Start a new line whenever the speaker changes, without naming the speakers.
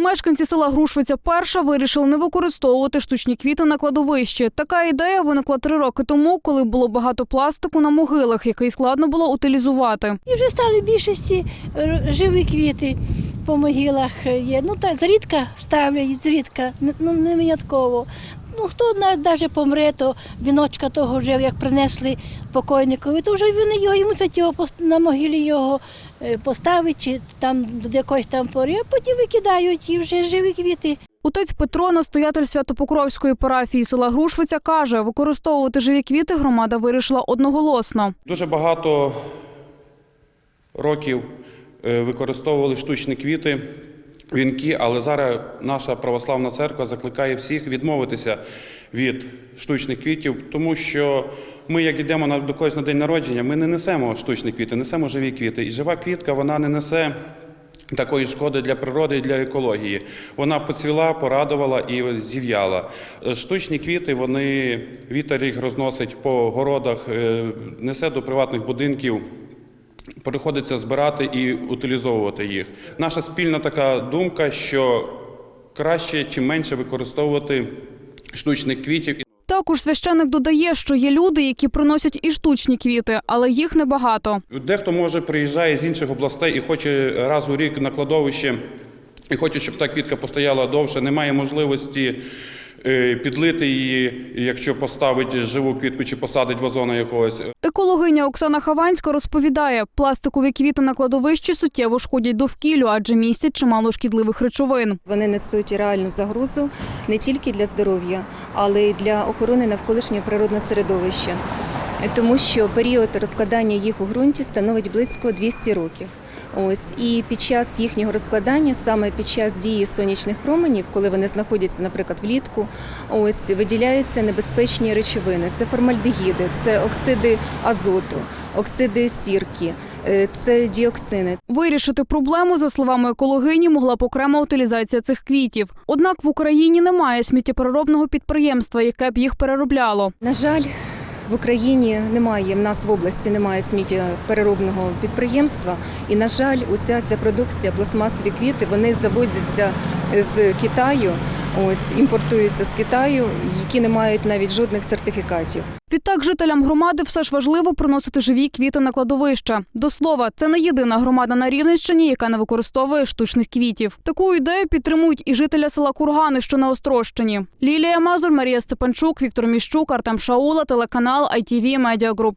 Мешканці села Грушвиця перша вирішили не використовувати штучні квіти на кладовищі. Така ідея виникла три роки тому, коли було багато пластику на могилах, який складно було утилізувати.
І вже стали більшості живі квіти по могилах є. Ну так зрідка ставлять, зрідка, ну не винятково. Ну хто навіть помре, то віночка того вже як принесли покойникові, то вже вони його і мусять його на могилі його е, поставити, чи там до якоїсь там пори, а потім викидають і вже живі квіти.
Отець Петро, настоятель Святопокровської парафії села Грушвиця, каже, використовувати живі квіти громада вирішила одноголосно.
Дуже багато років е, використовували штучні квіти, вінки, але зараз наша православна церква закликає всіх відмовитися від штучних квітів, тому що ми, як йдемо до когось на день народження, ми не несемо штучні квіти, несемо живі квіти. І жива квітка вона не несе. Такої шкоди для природи і для екології. Вона поцвіла, порадувала і зів'яла. Штучні квіти, вони вітер їх розносить по городах, е, несе до приватних будинків. Приходиться збирати і утилізовувати їх. Наша спільна така думка, що краще чи менше використовувати штучних квітів.
Також священик додає, що є люди, які приносять і штучні квіти, але їх небагато.
Дехто може приїжджає з інших областей і хоче раз у рік на кладовище, і хоче, щоб та квітка постояла довше. Немає можливості е, підлити її, якщо поставить живу квітку чи посадить вазона якогось.
Екологиня Оксана Хаванська розповідає, пластикові квіти на кладовищі суттєво шкодять довкіллю, адже містять чимало шкідливих речовин.
Вони несуть реальну загрозу не тільки для здоров'я, але й для охорони навколишнього природного середовища, тому що період розкладання їх у ґрунті становить близько 200 років. Ось і під час їхнього розкладання, саме під час дії сонячних променів, коли вони знаходяться, наприклад, влітку, ось виділяються небезпечні речовини. Це формальдегіди, це оксиди азоту, оксиди сірки, е, це діоксини.
Вирішити проблему, за словами екологині, могла б окрема утилізація цих квітів. Однак в Україні немає сміттєпереробного підприємства, яке б їх переробляло.
На жаль, в Україні немає, в нас в області немає сміттєпереробного підприємства. І, на жаль, уся ця продукція, пластмасові квіти, вони завозяться з Китаю, ось імпортуються з Китаю, які не мають навіть жодних сертифікатів.
Відтак, жителям громади все ж важливо приносити живі квіти на кладовище. До слова, це не єдина громада на Рівненщині, яка не використовує штучних квітів. Таку ідею підтримують і жителя села Кургани, що на Острощині. Лілія Мазур, Марія Степанчук, Віктор Міщук, Артем Шаула, телеканал ITV Media Group.